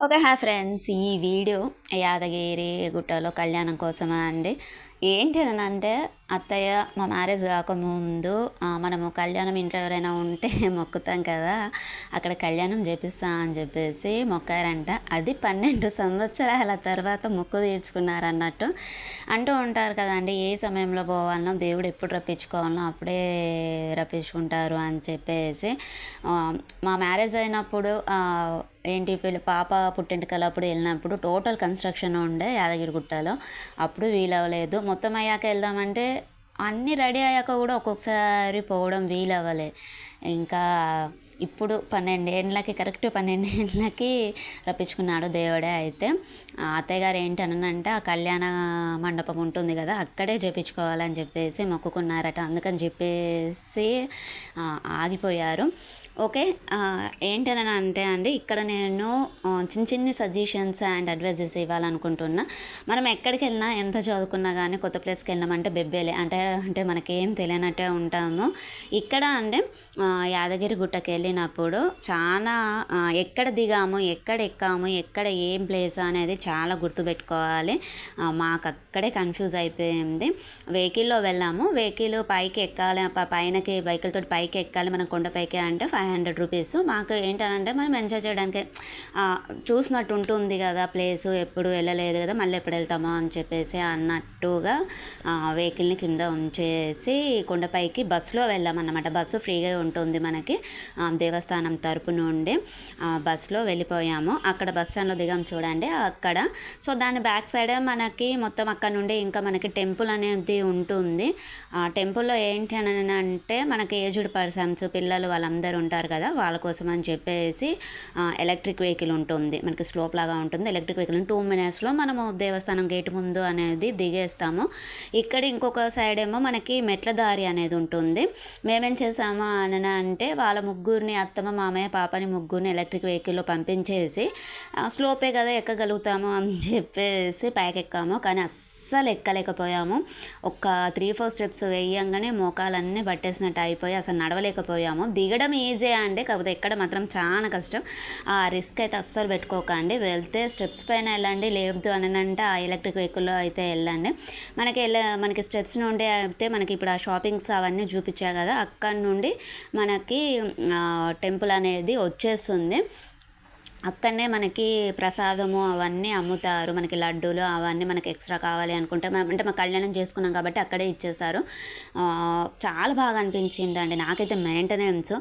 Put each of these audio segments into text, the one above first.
Okay hi friends. ఈ video Yadagiri గుట్టలో కళ్యాణం కోసమా అండి? ఏంటి అని అంటే అత్తయ్య మా మ్యారేజ్ కాకముందు మనము కళ్యాణం ఇంట్లో ఎవరైనా ఉంటే మొక్కుతాం కదా అక్కడ కళ్యాణం చేపిస్తా అని చెప్పేసి మొక్కారంట. అది పన్నెండు సంవత్సరాల తర్వాత మొక్కు తీర్చుకున్నారు అన్నట్టు అంటూ ఉంటారు కదండి. ఏ సమయంలో పోవాలనో దేవుడు ఎప్పుడు రప్పించుకోవాలనో అప్పుడే రప్పించుకుంటారు అని చెప్పేసి మా మ్యారేజ్ అయినప్పుడు ఏంటి పిల్ల పాప పుట్టింటికలు అప్పుడు వెళ్ళినప్పుడు టోటల్ కన్స్ట్రక్షన్ ఉండే యాదగిరిగుట్టలో అప్పుడు వీలవ్వలేదు. మొత్తం అయ్యాక వెళ్దామంటే అన్నీ రెడీ అయ్యాక కూడా ఒక్కొక్కసారి పోవడం వీలవ్వలే. ఇంకా ఇప్పుడు పన్నెండేళ్ళకి కరెక్ట్ పన్నెండేళ్ళకి రప్పించుకున్నాడు దేవుడే అయితే. ఆ అత్తయ్య గారు ఏంటి అంటే ఆ కళ్యాణ మండపం ఉంటుంది కదా అక్కడే చేపించుకోవాలని చెప్పేసి మొక్కుకున్నారట. అందుకని చెప్పేసి ఆగిపోయారు. ఓకే ఆ, అంటే అండి ఇక్కడ నేను చిన్న చిన్న సజెషన్స్ అండ్ అడ్వైజెస్ ఇవ్వాలనుకుంటున్నా. మనం ఎక్కడికి వెళ్ళినా ఎంత చదువుకున్నా కానీ కొత్త ప్లేస్కి వెళ్ళామంటే బెబ్బేలే. అంటే అంటే మనకేం తెలియనట్టే ఉంటాము. ఇక్కడ అంటే యాదగిరి గుట్టకి వెళ్ళినప్పుడు చాలా ఎక్కడ దిగాము ఎక్కడ ఎక్కాము ఎక్కడ ఏం ప్లేస్ అనేది చాలా గుర్తుపెట్టుకోవాలి. మాకు అక్కడే కన్ఫ్యూజ్ అయిపోయింది. వెహికల్లో వెళ్ళాము. వెహికల్ పైకి ఎక్కాలి పైనకి వెహికల్తో పైకి ఎక్కాలి మనం కొండపైకి అంటే ఫైవ్ హండ్రెడ్ రూపీస్. మాకు ఏంటంటే మనం ఎంజాయ్ చేయడానికి చూసినట్టు ఉంటుంది కదా ప్లేస్ ఎప్పుడు వెళ్ళలేదు కదా మళ్ళీ ఎప్పుడు వెళ్తామో అని చెప్పేసి అన్నట్టుగా వెహికల్ని కింద ఉంచేసి కొండపైకి బస్సులో వెళ్ళామన్నమాట. బస్సు ఫ్రీగా ఉంటుంది ఉంటుంది మనకి. దేవస్థానం తరపు నుండి బస్సులో వెళ్ళిపోయాము. అక్కడ బస్ స్టాండ్లో దిగాం చూడండి అక్కడ. సో దాని బ్యాక్ సైడ్ మనకి మొత్తం అక్కడ నుండి ఇంకా మనకి టెంపుల్ అనేది ఉంటుంది. ఆ టెంపుల్లో ఏంటి అని అంటే మనకి ఏజ్డ్ పర్సన్స్ పిల్లలు వాళ్ళందరూ ఉంటారు కదా వాళ్ళ కోసం అని చెప్పేసి ఎలక్ట్రిక్ వెహికల్ ఉంటుంది. మనకి స్లోప్ లాగా ఉంటుంది ఎలక్ట్రిక్ వెహికల్. టూ మినిట్స్లో మనము దేవస్థానం గేట్ ముందు అనేది దిగేస్తాము. ఇక్కడ ఇంకొక సైడ్ ఏమో మనకి మెట్ల దారి అనేది ఉంటుంది. మేమేం చేసాము అని అంటే వాళ్ళ ముగ్గురిని అత్తమ్మ మామయ్య పాపని ముగ్గురిని ఎలక్ట్రిక్ వెహికల్లో పంపించేసి స్లోపే కదా ఎక్కగలుగుతాము? అని చెప్పేసి పైకి ఎక్కాము కానీ అస్సలు ఎక్కలేకపోయాము. ఒక త్రీ ఫోర్ స్టెప్స్ వేయంగానే మోకాలన్నీ పట్టేసినట్టు అయిపోయి అసలు నడవలేకపోయాము. దిగడం ఈజీ అండి కాకపోతే ఎక్కడ మాత్రం చాలా కష్టం. ఆ రిస్క్ అయితే అస్సలు పెట్టుకోకండి. వెళ్తే స్టెప్స్ పైన వెళ్ళండి లేదు అని అంటే ఆ ఎలక్ట్రిక్ వెహికల్లో అయితే వెళ్ళండి. మనకి వెళ్ళ మనకి స్టెప్స్ నుండి అయితే మనకి ఇప్పుడు ఆ షాపింగ్స్ అవన్నీ చూపించా కదా అక్కడ నుండి మనకి టెంపుల్ అనేది వచ్చేస్తుంది. అక్కడనే మనకి ప్రసాదము అవన్నీ అమ్ముతారు. మనకి లడ్డూలు అవన్నీ మనకి ఎక్స్ట్రా కావాలి అనుకుంటే మనం అంటే మా కళ్యాణం చేసుకున్నాం కాబట్టి అక్కడే ఇచ్చేస్తారు. చాలా బాగా అనిపించింది అండి నాకైతే మెయింటెనెన్స్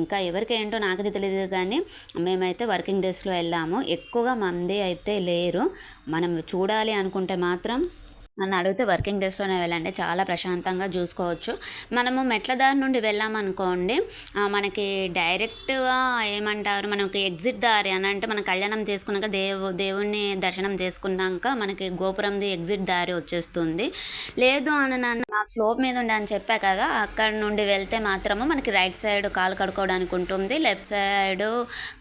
ఇంకా ఎవరికి ఏంటో నాకైతే తెలియదు కానీ మేమైతే వర్కింగ్ డేస్లో వెళ్ళాము. ఎక్కువగా మంది అయితే లేరు. మనం చూడాలి అనుకుంటే మాత్రం నన్ను అడిగితే వర్కింగ్ డేస్లోనే వెళ్ళండి. చాలా ప్రశాంతంగా చూసుకోవచ్చు. మనము మెట్ల దారి నుండి వెళ్ళామనుకోండి మనకి డైరెక్ట్గా ఏమంటారు మనకి ఎగ్జిట్ దారి అని అంటే మనం కళ్యాణం చేసుకున్నాక దేవు దేవుణ్ణి దర్శనం చేసుకున్నాక మనకి గోపురంది ఎగ్జిట్ దారి వచ్చేస్తుంది. లేదు అని ఆ స్లోప్ మీద ఉండి అని చెప్పా కదా అక్కడ నుండి వెళ్తే మాత్రము మనకి రైట్ సైడ్ కాలు కడుక్కోవడానికి ఉంటుంది లెఫ్ట్ సైడ్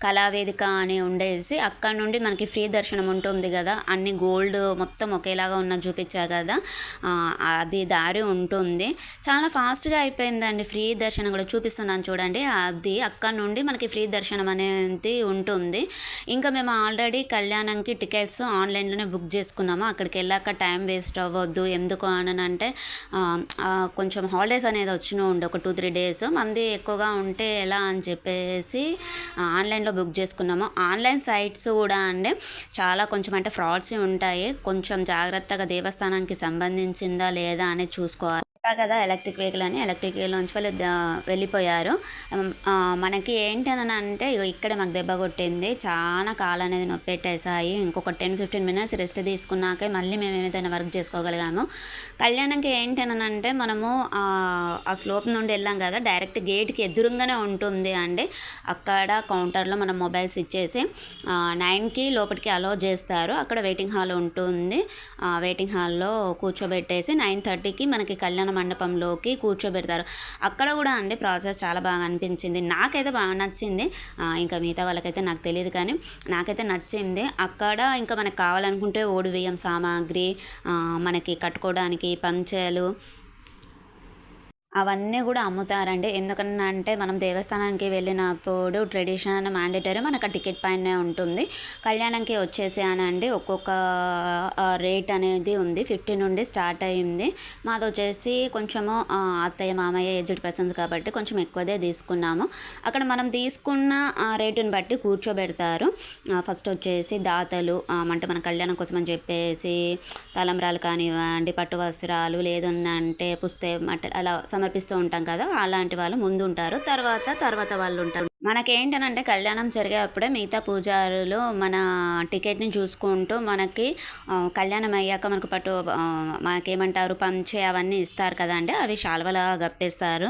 కళావేదిక అని ఉండేసి అక్కడ నుండి మనకి ఫ్రీ దర్శనం ఉంటుంది కదా అన్ని గోల్డ్ మొత్తం ఒకేలాగా ఉన్న చూపించా కదా అది దారి ఉంటుంది. చాలా ఫాస్ట్గా అయిపోయిందండి ఫ్రీ దర్శనం కూడా చూపిస్తున్నాను చూడండి అది అక్కడ నుండి మనకి ఫ్రీ దర్శనం అనేది ఉంటుంది. ఇంకా మేము ఆల్రెడీ కళ్యాణంకి టికెట్స్ ఆన్లైన్లోనే బుక్ చేసుకున్నాము అక్కడికి వెళ్ళాక టైం వేస్ట్ అవ్వద్దు ఎందుకు అని అంటే కొంచెం హాలిడేస్ అనేది వచ్చిన ఉండే ఒక టూ త్రీ డేస్ మంది ఎక్కువగా ఉంటే ఎలా అని చెప్పేసి ఆన్లైన్లో బుక్ చేసుకున్నాము. ఆన్లైన్ సైట్స్ కూడా అండి చాలా కొంచెం అంటే ఫ్రాడ్స్ ఉంటాయి. కొంచెం జాగ్రత్తగా దేవస్థానానికి సంబంధించిందా లేదా అనేది చూసుకోవాలి. కదా ఎలక్ట్రిక్ వెహికల్ అని. ఎలక్ట్రిక్ వెహికల్ నుంచి వాళ్ళు వెళ్ళిపోయారు. మనకి ఏంటని అంటే ఇక్కడ మాకు దెబ్బ కొట్టింది. చాలా కాలు అనేది నొప్పి పెట్టేసాయి ఇంకొక టెన్ ఫిఫ్టీన్ మినిట్స్ రెస్ట్ తీసుకున్నాకే మళ్ళీ మేము ఏదైనా వర్క్ చేసుకోగలిగాము. కళ్యాణంకి ఏంటని అంటే మనము ఆ, స్లోప్ నుండి వెళ్ళాం కదా డైరెక్ట్ గేట్కి ఎదురుగానే ఉంటుంది అండి. అక్కడ కౌంటర్లో మనం మొబైల్స్ ఇచ్చేసి నైన్కి లోపలికి అలో చేస్తారు. అక్కడ వెయిటింగ్ హాల్ ఉంటుంది. ఆ వెయిటింగ్ హాల్లో కూర్చోబెట్టేసి నైన్ థర్టీకి మనకి కళ్యాణం మండపంలోకి కూర్చోబెడతారు. అక్కడ కూడా అండి ప్రాసెస్ చాలా బాగా అనిపించింది. నాకైతే బాగా నచ్చింది. ఇంకా మిగతా వాళ్ళకైతే నాకు తెలియదు కానీ నాకైతే నచ్చింది. అక్కడ ఇంకా మనకు కావాలనుకుంటే ఓడి బియ్యం సామాగ్రి మనకి కట్టుకోవడానికి పంచాలు అవన్నీ కూడా అమ్ముతారండి. ఎందుకన్నా అంటే మనం దేవస్థానానికి వెళ్ళినప్పుడు ట్రెడిషన్ మ్యాండేటరీ మనకు టికెట్ పైనే ఉంటుంది. కళ్యాణంకి వచ్చేసి అనండి ఒక్కొక్క రేట్ అనేది ఉంది. ఫిఫ్టీ నుండి స్టార్ట్ అయ్యింది మాది వచ్చేసి కొంచెము అత్తయ్య మామయ్య ఏజ్డ్ పర్సన్స్ కాబట్టి కొంచెం ఎక్కువదే తీసుకున్నాము. అక్కడ మనం తీసుకున్న రేటుని బట్టి కూర్చోబెడతారు. ఫస్ట్ వచ్చేసి దాతలు అంటే మన కళ్యాణం కోసం అని చెప్పేసి తలంబ్రాలు కానివ్వండి పట్టు వస్త్రాలు లేదన్నంటే పుస్తే మట్ట అలా సమర్పిస్తూ ఉంటాం కదా అలాంటి వాళ్ళు ముందు ఉంటారు తర్వాత తర్వాత వాళ్ళు ఉంటారు మనకేంటనంటే కళ్యాణం జరిగేప్పుడే మిగతా పూజారులు మన టికెట్ని చూసుకుంటూ మనకి కళ్యాణం అయ్యాక మనకు పట్టు మనకేమంటారు పంచే అవన్నీ ఇస్తారు కదండి అవి శాల్వలా గప్పేస్తారు.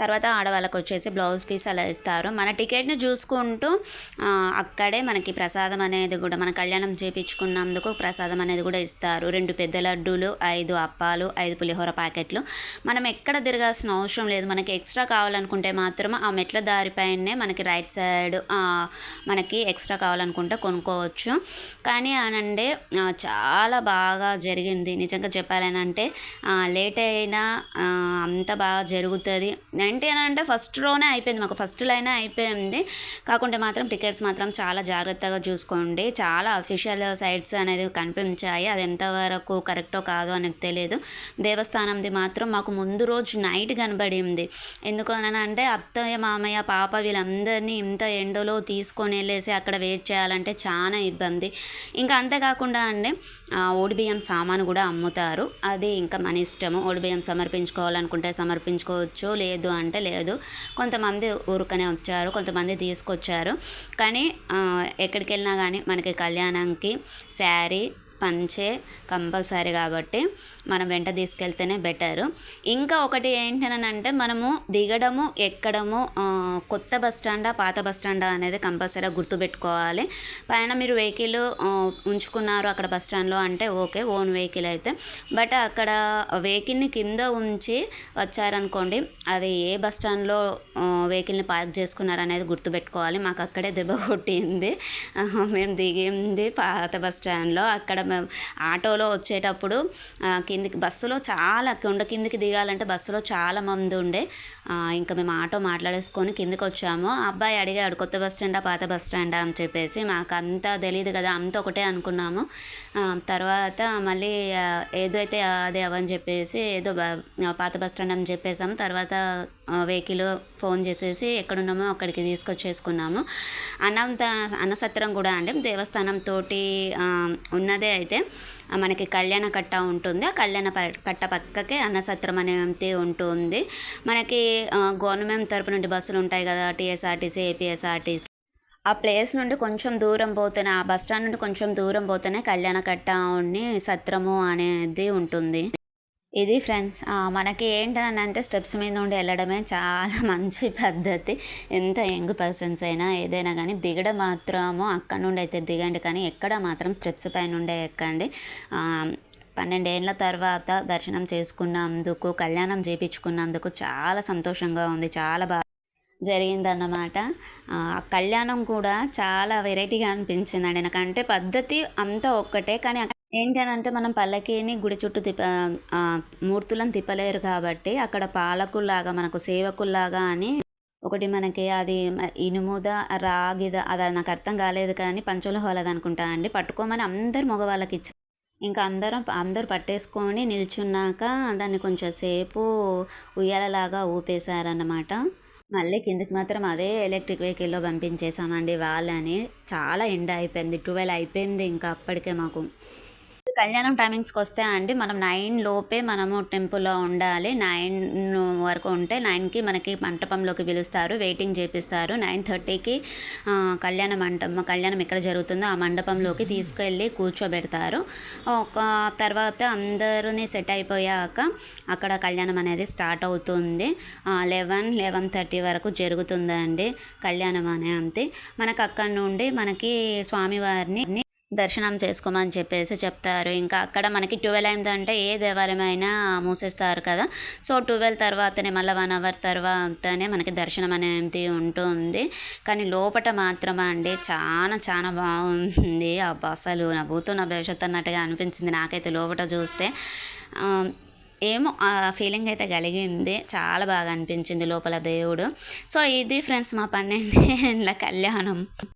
తర్వాత ఆడవాళ్ళకి వచ్చేసి బ్లౌజ్ పీస్ అలా ఇస్తారు. మన టికెట్ని చూసుకుంటూ అక్కడే మనకి ప్రసాదం అనేది కూడా మన కళ్యాణం చేపించుకున్నందుకు ప్రసాదం అనేది కూడా ఇస్తారు. రెండు పెద్ద లడ్డూలు ఐదు అప్పాలు ఐదు పులిహోర ప్యాకెట్లు. మనం ఎక్కడ తిరగాల్సిన అవసరం లేదు. మనకి ఎక్స్ట్రా కావాలనుకుంటే మాత్రం ఆ మెట్ల దారిపైనే మనకి రైట్ సైడ్ మనకి ఎక్స్ట్రా కావాలనుకుంటే కొనుక్కోవచ్చు. కానీ అనండి చాలా బాగా జరిగింది. నిజంగా చెప్పాలనంటే లేట్ అయినా అంత బాగా జరుగుతుంది. ఏంటి అని అంటే ఫస్ట్ రోనే అయిపోయింది. మాకు ఫస్ట్ లైనే అయిపోయింది. కాకుంటే మాత్రం టికెట్స్ మాత్రం చాలా జాగ్రత్తగా చూసుకోండి. చాలా అఫీషియల్ సైట్స్ అనేది కనిపించాయి. అది ఎంతవరకు కరెక్టో కాదో అని తెలియదు దేవస్థానంది మాత్రం మాకు ముందు రోజు నైట్ కనబడింది. ఎందుకు అంటే అత్తయ్య మామయ్య పాప వీళ్ళందరినీ ఇంత ఎండలో తీసుకొని వెళ్ళేసి అక్కడ వెయిట్ చేయాలంటే చాలా ఇబ్బంది. ఇంకా అంతేకాకుండా అండి ఓడిబియ్యం సామాను కూడా అమ్ముతారు. అది ఇంకా మన ఇష్టము. ఓడిబియ్యం సమర్పించుకోవాలనుకుంటే సమర్పించుకోవచ్చు. లేదు అంటే లేదు. కొంతమంది ఊరుకనే వచ్చారు కొంతమంది తీసుకొచ్చారు. కానీ ఎక్కడికి వెళ్ళినా కానీ మనకి కళ్యాణంకి శారీ పంచే కంపల్సరీ కాబట్టి మనం వెంట తీసుకెళ్తేనే బెటరు. ఇంకా ఒకటి ఏంటనంటే మనము దిగడము ఎక్కడము కొత్త బస్ స్టాండా పాత బస్ స్టాండా అనేది కంపల్సరీగా గుర్తుపెట్టుకోవాలి. పైన మీరు వెహికల్ ఉంచుకున్నారు అక్కడ బస్ స్టాండ్లో అంటే ఓకే ఓన్ వెహికల్ అయితే. బట్ అక్కడ వెహికల్ని కింద ఉంచి వచ్చారనుకోండి అది ఏ బస్ స్టాండ్లో వెహికల్ని పార్క్ చేసుకున్నారు అనేది గుర్తుపెట్టుకోవాలి. మాకు అక్కడే దెబ్బ కొట్టింది. మేము దిగింది పాత బస్ స్టాండ్లో. అక్కడ ఆటోలో వచ్చేటప్పుడు కిందికి బస్సులో చాలా కొండ కిందికి దిగాలంటే బస్సులో చాలా మంది ఉండే. ఇంకా మేము ఆటో మాట్లాడేసుకొని కిందికి వచ్చాము. అబ్బాయి అడిగాడు కొత్త బస్ స్టాండా పాత బస్ స్టాండా? అని చెప్పేసి. మాకు అంతా తెలియదు కదా అంత ఒకటే అనుకున్నాము. తర్వాత మళ్ళీ ఏదైతే అదే అవని చెప్పేసి ఏదో పాత బస్ స్టాండ్ అని చెప్పేసాము. తర్వాత వెహికల్ ఫోన్ చేసేసి ఎక్కడున్నామో అక్కడికి తీసుకొచ్చేసుకున్నాము. అన్నంత అన్నసత్రం కూడా అండి. దేవస్థానం తోటి ఉన్నదే అయితే మనకి కళ్యాణ కట్ట ఉంటుంది. ఆ కళ్యాణ కట్ట పక్కకే అన్నసత్రం అనేది ఉంటుంది. మనకి గవర్నమెంట్ తరపు నుండి బస్సులు ఉంటాయి కదా టీఎస్ఆర్టీసీ ఏపీఎస్ఆర్టీసీ. ఆ ప్లేస్ నుండి కొంచెం దూరం పోతేనే ఆ బస్ స్టాండ్ నుండి కొంచెం దూరం పోతేనే కళ్యాణ కట్ట సత్రము అనేది ఉంటుంది. ఇది ఫ్రెండ్స్ మనకి ఏంటని అంటే స్టెప్స్ మీద ఉండి వెళ్ళడమే చాలా మంచి పద్ధతి. ఎంత యంగ్ పర్సన్స్ అయినా ఏదైనా కానీ దిగడం మాత్రము అక్కడ నుండి అయితే దిగండి. కానీ ఎక్కడ మాత్రం స్టెప్స్ పైన ఉండే ఎక్కండి. పన్నెండేళ్ళ తర్వాత దర్శనం చేసుకున్నందుకు కళ్యాణం చేయించుకున్నందుకు చాలా సంతోషంగా ఉంది. చాలా బాగా జరిగిందన్నమాట. కళ్యాణం కూడా చాలా వెరైటీగా అనిపించిందండి. నాకంటే పద్ధతి అంతా ఒక్కటే. కానీ ఏంటి అని అంటే మనం పల్లకీని గుడి చుట్టూ తిప్ప మూర్తులను తిప్పలేరు కాబట్టి అక్కడ పాలకుల్లాగా మనకు సేవకుల్లాగా అని ఒకటి మనకి అది ఇనుముద రాగిద అది నాకు అర్థం కాలేదు కానీ పంచుల హోలది అనుకుంటా అండి. పట్టుకోమని అందరు మగవాళ్ళకి ఇచ్చారు ఇంకా అందరం అందరు పట్టేసుకొని నిల్చున్నాక దాన్ని కొంచెం సేపు ఉయ్యాలలాగా ఊపేశారన్నమాట. మళ్ళీ కిందకి మాత్రం అదే ఎలక్ట్రిక్ వెహికల్లో పంపించేసామండి వాళ్ళని. చాలా ఎండ అయిపోయింది ట్వెల్వ్ అయిపోయింది ఇంకా అప్పటికే మాకు. కళ్యాణం టైమింగ్స్కి వస్తే అండి మనం నైన్ లోపే మనము టెంపుల్లో ఉండాలి. నైన్ వరకు ఉంటే నైన్కి మనకి మంటపంలోకి పిలుస్తారు వెయిటింగ్ చేపిస్తారు. నైన్ థర్టీకి కళ్యాణ మంటపం కళ్యాణం ఎక్కడ జరుగుతుందో ఆ మండపంలోకి తీసుకెళ్ళి కూర్చోబెడతారు. ఒక తర్వాత అందరినీ సెట్ అయిపోయాక అక్కడ కళ్యాణం అనేది స్టార్ట్ అవుతుంది. లెవెన్ లెవెన్ థర్టీ వరకు జరుగుతుందండి కళ్యాణం అనే అంతే. మనకు అక్కడ నుండి మనకి స్వామివారిని దర్శనం చేసుకోమని చెప్పేసి చెప్తారు. ఇంకా అక్కడ మనకి ట్వెల్వ్ అయిందంటే ఏ దేవాలయం అయినా మూసేస్తారు కదా. సో ట్వెల్వ్ తర్వాతనే మళ్ళీ వన్ అవర్ తర్వాతనే మనకి దర్శనం అనేది ఉంటుంది. కానీ లోపల మాత్రం అండి చాలా చాలా బాగుంది. ఆ అసలు నా భూతున్న నా భవిష్యత్తు అన్నట్టుగా అనిపించింది నాకైతే లోపల చూస్తే. ఏమో ఆ ఫీలింగ్ అయితే కలిగింది. చాలా బాగా అనిపించింది లోపల దేవుడు. సో ఇది ఫ్రెండ్స్ మా పన్నెండేళ్ళ కళ్యాణం.